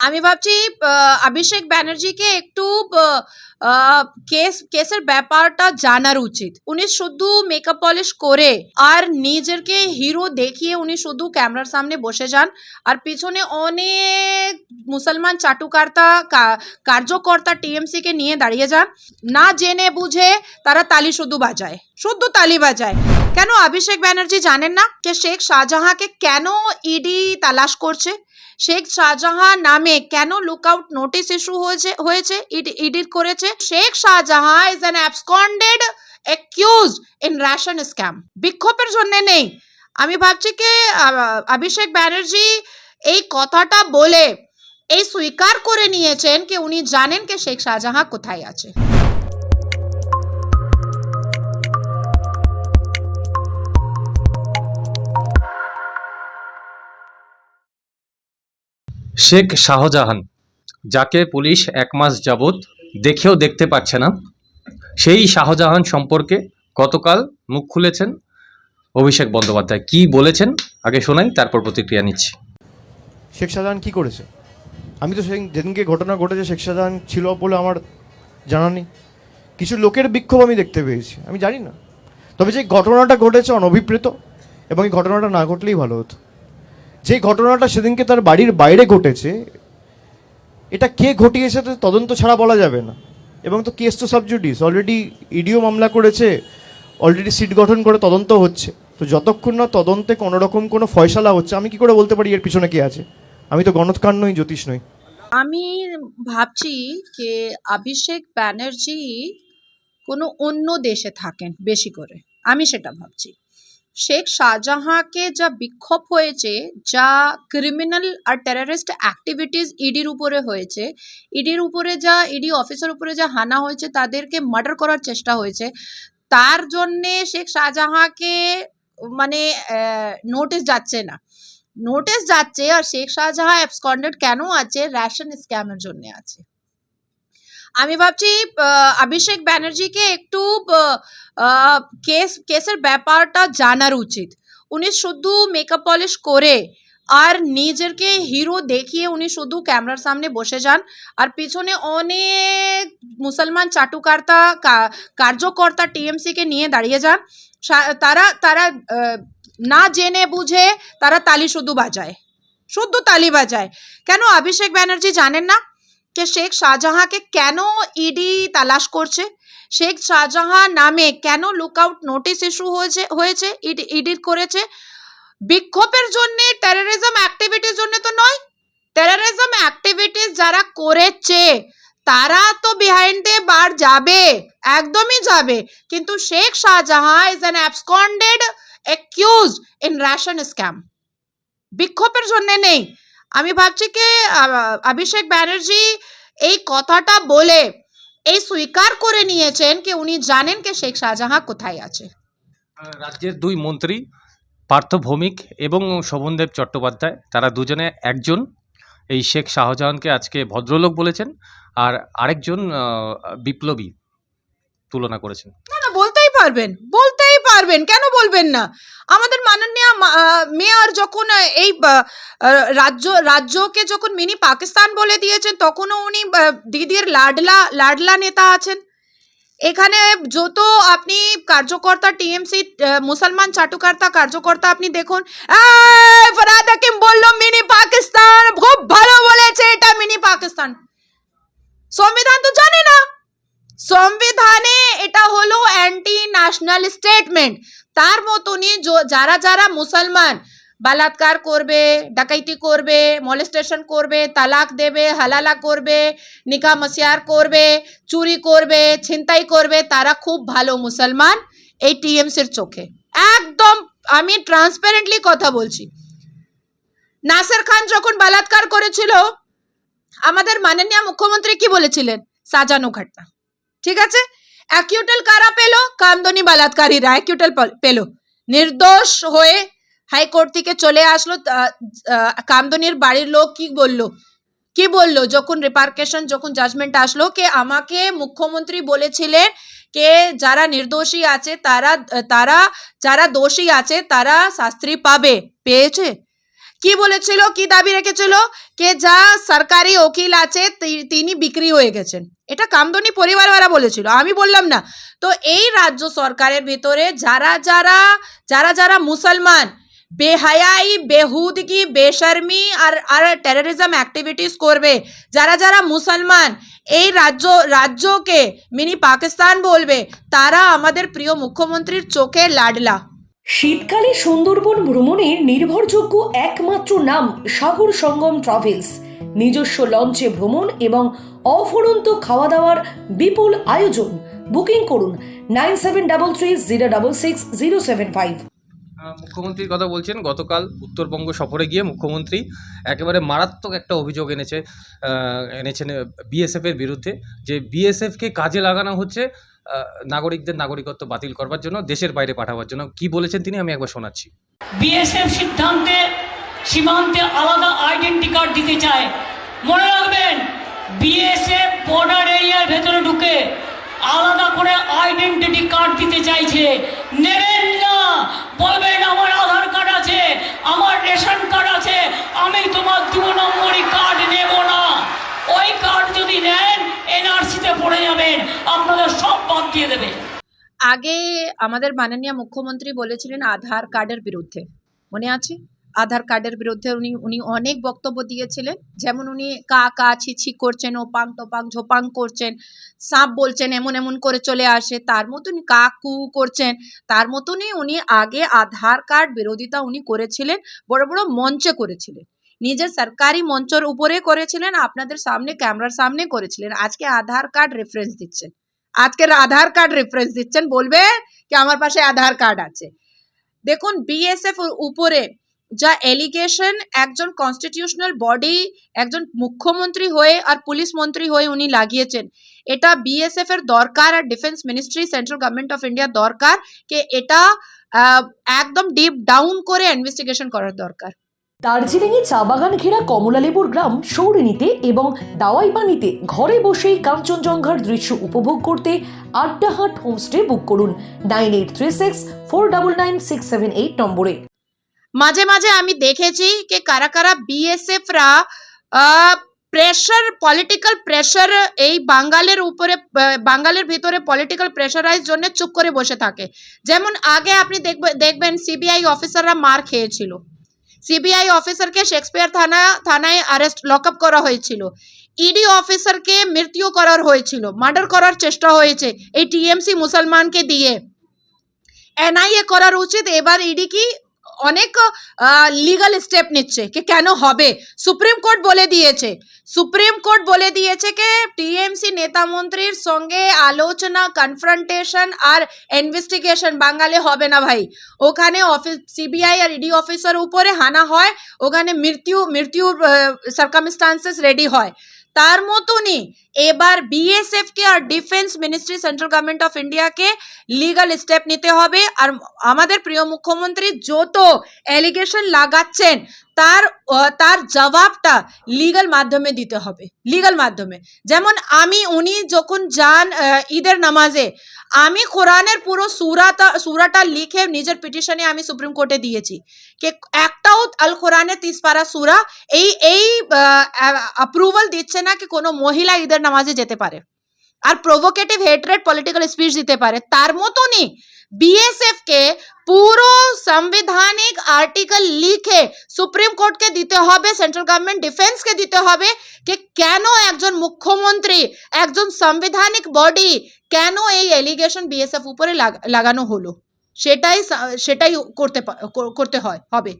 আমি ভাবছি অভিষেক ব্যানার্জিকে একটু কেস, কেসের ব্যাপারটা জানার উচিত। উনি শুধু মেকআপ পলিশ করে আর নিজেরকে হিরো দেখিয়ে উনি শুধু ক্যামেরার সামনে বসে যান। আর পিছনে অনেক মুসলমান চাটুকার্তা কার্যকর্তা টিএমসি কে নিয়ে দাঁড়িয়ে যান। না জেনে বুঝে তারা তালি শুধু বাজায়। শুধু তালি বাজায়। কেন অভিষেক ব্যানার্জি জানেন না যে শেখ শাহজাহাঁকে কেন ইডি তালাশ করছে? শেখ শাহজাহাঁ নামে কেন লুকআউট নোটিশ ইস্যু হয়েছে হয়েছে ইডিট করেছে? Sheikh Shahjahan is an absconded accused in ration scam বিক্ষোভের জন্য নেই। আমি ভাবছি কি অভিষেক ব্যানার্জি এই কথাটা বলে, এই স্বীকার করে নিয়েছেন কি উনি জানেন কি শেখ শাহজাহাঁ কোথায় আছে? শেখ শাহজাহান, যাকে পুলিশ এক মাস যাবৎ দেখেও দেখতে পাচ্ছে না, সেই শাহজাহান সম্পর্কে গতকাল মুখ খুলেছেন অভিষেক বন্দ্যোপাধ্যায়। কি বলেছেন? আগে শোনাই, তারপর প্রতিক্রিয়া নিচ্ছি। শেখ শাহজাহান কী করেছে? আমি তো সেদিন যেদিনকে ঘটনা ঘটেছে, শেখ শাহজাহান ছিল বলে আমার জানা নেই। কিছু লোকের বিক্ষোভ আমি দেখতে পেয়েছি, আমি জানি না। তবে যে ঘটনাটা ঘটেছে অনভিপ্রেত, এবং এই ঘটনাটা না ঘটলেই ভালো হতো। যে ঘটনাটা সেদিনকে তার বাড়ির বাইরে ঘটেছে, এটা কে ঘটিয়েছে তো তদন্ত ছাড়া বলা যাবে না। এবং তো কেস তো সাবজুডিস অলরেডি ইডিও মামলা করেছে অলরেডি সিট গঠন করে তদন্ত হচ্ছে। তো যতক্ষণ না তদন্তে কোনো রকম কোনো ফয়সালা হচ্ছে, আমি কি করে বলতে পারি এর পিছনে কে আছে? আমি তো গণৎকার নই, জ্যোতিষ নই। আমি ভাবছি যে অভিষেক ব্যানার্জি কোনো অন্য দেশে থাকেন, বেশি করে। আমি সেটা ভাবছি। শেখ শাহজাহাঁকে যা বিক্ষোভ হয়েছে, যা ক্রিমিনাল আর টেরারিস্ট অ্যাক্টিভিটিস ইডির উপরে হয়েছে ইডির উপরে যা ইডি অফিসার উপরে যা হানা হয়েছে, তাদেরকে মার্ডার করার চেষ্টা হয়েছে। তার জন্যে শেখ শাহজাহাঁকে মানে নোটিশ যাচ্ছে না। নোটিশ যাচ্ছে আর শেখ শাহজাহাঁ অ্যাবসকন্ডেড কেন আছে? রেশন স্ক্যামের জন্য আছে। আমি ভাবছি অভিষেক ব্যানার্জিকে একটু কেস, কেসের ব্যাপারটা জানার উচিত। উনি শুধু মেকআপ পলিশ করে, আর নিজেরকে হিরো দেখিয়ে উনি শুধু ক্যামেরার সামনে বসে যান। আর পিছনে অনেক মুসলমান চাটুকার্তা কার্যকর্তা টিএমসি কে নিয়ে দাঁড়িয়ে যান। তারা তারা না জেনে বুঝে তারা তালি শুধু বাজায়। শুধু তালি বাজায়। কেন অভিষেক ব্যানার্জি জানেন না? যে শেখ শাহজাহাঁকে কেন ইডি তালাশ করছে? শেখ শাহজাহাঁ নামে কেন লুকআউট নোটিশ ইস্যু হয়েছে হয়েছে ইডিট করেছে? বিক্ষোভের জন্য টেরোরিজম অ্যাক্টিভিটির জন্য তো নয়। টেরোরিজম অ্যাক্টিভিটিস যারা করেছে, তারা তো বিহাইন্ড দ্য বার যাবে, একদমই যাবে। কিন্তু Sheikh Shahjahan is an absconded accused in ration scam বিক্ষোভের জন্য নেই। আমি ভাবছি কি অভিষেক ব্যানার্জি এই কথাটা বলে এই স্বীকার করে নিয়েছেন কি উনি জানেন কি শেখ শাহজাহাঁ কোথায় আছে? রাজ্যের দুই মন্ত্রী পার্থ ভৌমিক এবং শোভনদেব চট্টোপাধ্যায় তারা দুজনে একজন। এই শেখ শাহজাহানকে আজকে ভদ্রলোক বলেছেন আর আরেকজন বিপ্লবী তুলনা করেছেন। না না বলতেই পারবেন বলতেই পারবেন, কেন বলবেন না? আমাদের মাননীয় মেয়র যখন এই রাজ্য, রাজ্যকে যখন মিনি পাকিস্তান বলে দিয়েছেন, তখনও উনি দিদির লাডলা লাডলা নেতা আছেন। এখানে যত আপনি কার্যকর্তা, টিএমসি মুসলমান চাটুকার্তা কার্যকর্তা আপনি দেখুন বলল, মিনি পাকিস্তান খুব ভালো বলেছে, এটা মিনি পাকিস্তান। সংবিধান তো জানে না। সংবিধানে এটা হলো অ্যান্টি ন্যাশনাল স্টেটমেন্ট তার মতনই যারা যারা মুসলমান, বালাৎকার করবে, ডাকাইতি করবে মলেস্টেশন করবে, তালাক দেবে, হালালা করবে, নিকা মসিয়ার করবে, চুরি করবে, ছিনতাই করবে, তারা খুব ভালো মুসলমান এই টিএমসির চোখে। একদম আমি ট্রান্সপারেন্টলি কথা বলছি। নাসের খান যখন বালাৎকার করেছিল, আমাদের মাননীয় মুখ্যমন্ত্রী কি বলেছিলেন? সাজানো ঘটনা ঠিক আছে? অ্যাকিউটাল কারা পেল? কামদনি বালাৎকারীরা অ্যাকিউটাল পেল। নির্দোষ হয়ে হাইকোর্ট থেকে চলে আসলো কামদনির বাড়ির লোক কি বলল? কি বলল? যখন রিপার্কেশন যখন জাজমেন্ট আসলো, কে আমাকে মুখ্যমন্ত্রী বলেছিলেন কে যারা নির্দোষী আছে, তারা তারা যারা দোষী আছে, তারা শাস্তি পাবে। পেয়েছে? কি বলেছিল? কি দাবি রেখেছিল? কে যা সরকারি উকিল আছে তিনি বিক্রি হয়ে গেছেন। এটা কামদনি পরিবারওয়ালা বলেছিল। আমি বললাম, না। তো এই রাজ্য সরকারের ভিতরে যারা যারা যারা যারা মুসলমান, বেহায়াই বেহুদগি বেশর্মি আর আর টেররিজম অ্যাক্টিভিটিস করবে, যারা যারা মুসলমান, এই রাজ্য, রাজ্যকে মিনি পাকিস্তান বলবে, তারা আমাদের প্রিয় মুখ্যমন্ত্রীর চোখে লাডলা। শীতকালে সুন্দরবন ভ্রমণের নির্ভরযোগ্য একমাত্র নাম সাগর সঙ্গম ট্রাভেলস। নিজস্ব লঞ্চে ভ্রমণ এবং অফুরন্ত খাওয়া দাওয়ার বিপুল আয়োজন। বুকিং করুন nine seven double three zero double six zero seven five. মুখ্যমন্ত্রীর কথা বলছেন গতকাল উত্তরবঙ্গ সফরে গিয়ে মুখ্যমন্ত্রী একেবারে মারাত্মক একটা অভিযোগ এনেছে এনেছেন বিএসএফের বিরুদ্ধে যে বিএসএফকে কাজে লাগানো হচ্ছে নাগরিকদের নাগরিকত্ব বাতিল করবার জন্য দেশের বাইরে পাঠাবার জন্য। কি বলেছেন তিনি? আমি একবার শোনাচ্ছি। বিএসএফ সিদ্ধান্তে সীমান্তে আলাদা আইডেন্টি কার্ড দিতে চায়। মনে রাখবেন বিএসএফ বর্ডার এরিয়ার ভেতরে ঢুকে আলাদা করে আইডেন্টিটি কার্ড দিতে চাইছে। নেবেন না বলবেন, আমার আধার কার্ড আছে, আমার রেশন কার্ড আছে, আমি তোমার দু নম্বরই কার্ড নেব না ওই কার্ড যদি নেন, এনআরসিতে পড়ে যাবেন, আপনাদের সব বাদ দিয়ে দেবে। আগে আমাদের মাননীয় মুখ্যমন্ত্রী বলেছিলেন আধার কার্ডের বিরুদ্ধে। মনে আছে? আধার কার্ডের বিরুদ্ধে উনি উনি অনেক বক্তব্য দিয়েছিলেন। যেমন উনি কা কা, ছি ছি করছেন, ওপাং, টোপাং, ঝোপাং করছেন, সাপ বলছেন, এমন এমন করে চলে আসে। তার মতন কা, কু করছেন। তার মতনই উনি আগে আধার কার্ড বিরোধিতা উনি করেছিলেন, বড় বড় মঞ্চে করেছিলেন। নিজের সরকারি মঞ্চের উপরে করেছিলেন, আপনাদের সামনে, ক্যামেরার সামনে করেছিলেন। আজকে আধার কার্ড রেফারেন্স দিচ্ছেন। আজকের আধার কার্ড রেফারেন্স দিচ্ছেন, বলবে কি আমার পাশে আধার কার্ড আছে। দেখুন বিএসএফ উপরে যা এলিগেশন একজন কনস্টিটিউশনাল বডি একজন মুখ্যমন্ত্রী হয়ে আর পুলিশ মন্ত্রী হয়ে উনি লাগিয়েছেন। এটা বিএসএফ এর দরকার আর defence ministry central government of India দরকার কে এটা একদম ডিপ ডাউন করে ইনভেস্টিগেশন করার দরকার। দার্জিলিংয়ে চা বাগান ঘেরা কমলালেবুর গ্রাম সৌরিনীতে এবং দাওয়াই পানিতে ঘরে বসেই কাঞ্চনজঙ্ঘার দৃশ্য উপভোগ করতে আড্ডাহাট হোমস্টে বুক করুন। Nine eight three six, four double nine six seven eight নম্বরে। মাঝে মাঝে আমি দেখেছি যে কারা কারা বিএসএফরা প্রেশার পলিটিক্যাল প্রেশার এই বাঙ্গালের উপরে আহ, বাঙ্গালের ভিতরে পলিটিক্যাল প্রেশারাইজ জন্য চুপ করে বসে থাকে। যেমন আগে আপনি দেখবে দেখবেন সিবিআই অফিসাররা মার খেয়েছিল। সিবিআই অফিসারকে শেক্সপিয়ার থানা থানায় অ্যারেস্ট লকআপ করা হয়েছিল। ইডি অফিসারকে মৃত্যু করার হয়েছিল মার্ডার করার চেষ্টা হয়েছে এই টিএমসি মুসলমানকে দিয়ে। এনআইএ করার উচিত এবার ইডি কি অনেক লিগাল স্টেপ নিচ্ছে কে কেন হবে? সুপ্রিম কোর্ট বলে দিয়েছে। সুপ্রিম কোর্ট বলে দিয়েছে কে টিএমসি নেতা মন্ত্রীর সঙ্গে আলোচনা কনফ্রন্টেশন আর ইনভেস্টিগেশন বাঙালি হবে না ভাই। ওখানে অফিস সিবিআই আর ইডি অফিসার উপরে হানা হয়, ওখানে মৃত্যু, মৃত্যুর সার্কামস্টান্সেস রেডি হয়। তার মতনই এবার বিএসএফ কে আর defence ministry central government of ইন্ডিয়াকে লিগাল স্টেপ নিতে হবে। আর আমাদের প্রিয় মুখ্যমন্ত্রী যত অ্যালিগেশন লাগাচ্ছেন তার তার জবাবটা লিগাল মাধ্যমে দিতে হবে। লিগাল মাধ্যমে। যেমন আমি, উনি যখন যান ঈদের নামাজে, আমি কোরআনের পুরো সুরাটা সুরাটা লিখে নিজের পিটিশনে আমি সুপ্রিম কোর্টে দিয়েছি। যে একটাও আল কোরআনের তিস পারা সুরা এই এই অ্যাপ্রুভাল দিচ্ছে না কি কোনো মহিলা ঈদের নামাজে যেতে পারে। আর প্রভোকেটিভ হেট্রেড পলিটিক্যাল স্পিচ দিতে পারে। তার মতনই বিএসএফ কে পুরো সাংবিধানিক আর্টিকেল লিখে সুপ্রিম কোর্টকে দিতে হবে সেন্ট্রাল গভর্নমেন্ট ডিফেন্সকে দিতে হবে যে কেন একজন মুখ্যমন্ত্রী একজন সাংবিধানিক বডি কেন এই এলিগেশন বিএসএফ উপরে লাগ- লাগানো হলো সেটাই সা- সেটাই করতে পা- কর- করতে হয় হবে